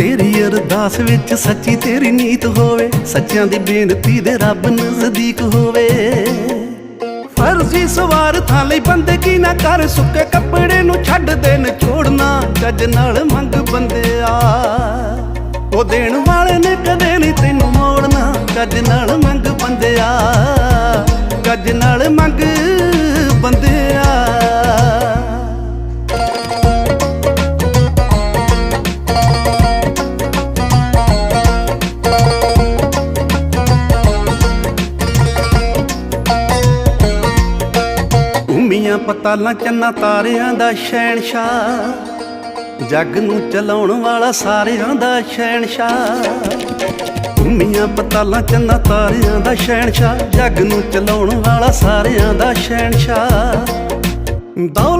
ਤੇਰੀ ਅਰਦਾਸ ਵਿੱਚ ਸੱਚੀ ਤੇਰੀ ਨੀਤ ਹੋਵੇ, ਸੱਚਿਆਂ ਦੀ ਬੇਨਤੀ ਦੇ ਰੱਬ ਨਜ਼ਦੀਕ ਹੋਵੇ। ਫਰਜ਼ੀ ਸਵਾਰ ਥਾਂ ਲਈ ਬੰਦਗੀ ਨਾ ਕਰ, ਸੁੱਕੇ ਕੱਪੜੇ ਨੂੰ ਛੱਡ ਦੇ ਨਿਚੋੜਨਾ ਜੱਜ ਨਾਲ ਮੰਗ ਬੰਦਿਆ। ਉਹ ਦੇਣ ਵਾਲੇ ਨੇ ਕਦੇ ਨਹੀਂ ਤੈਨੂੰ ਮੋੜਨਾ, ਜੱਜ ਨਾਲ ਮੰਗ ਬੰਦਿਆ। ਗੱਜ ਨਾਲ ਮੰਗ ਬੰਦਿਆ। ਦੀਆਂ ਪਤਾਲਾਂ ਚੰਨਾ ਤਾਰਿਆਂ ਦਾ ਸ਼ੈਣਸ਼ਾ ਜੱਗ ਨੂੰ ਚਲਾਉਣ ਵਾਲਾ ਸਾਰਿਆਂ ਦਾ ਸ਼ੈਣਸ਼ਾ ਭੂਮੀਆਂ ਪਤਾਲਾਂ ਚੰਨਾ ਤਾਰਿਆਂ ਦਾ ਸ਼ੈਣਸ਼ਾ ਜੱਗ ਨੂੰ ਚਲਾਉਣ ਵਾਲਾ ਸਾਰਿਆਂ ਦਾ ਸ਼ੈਣਸ਼ਾ ਦੌਲਤ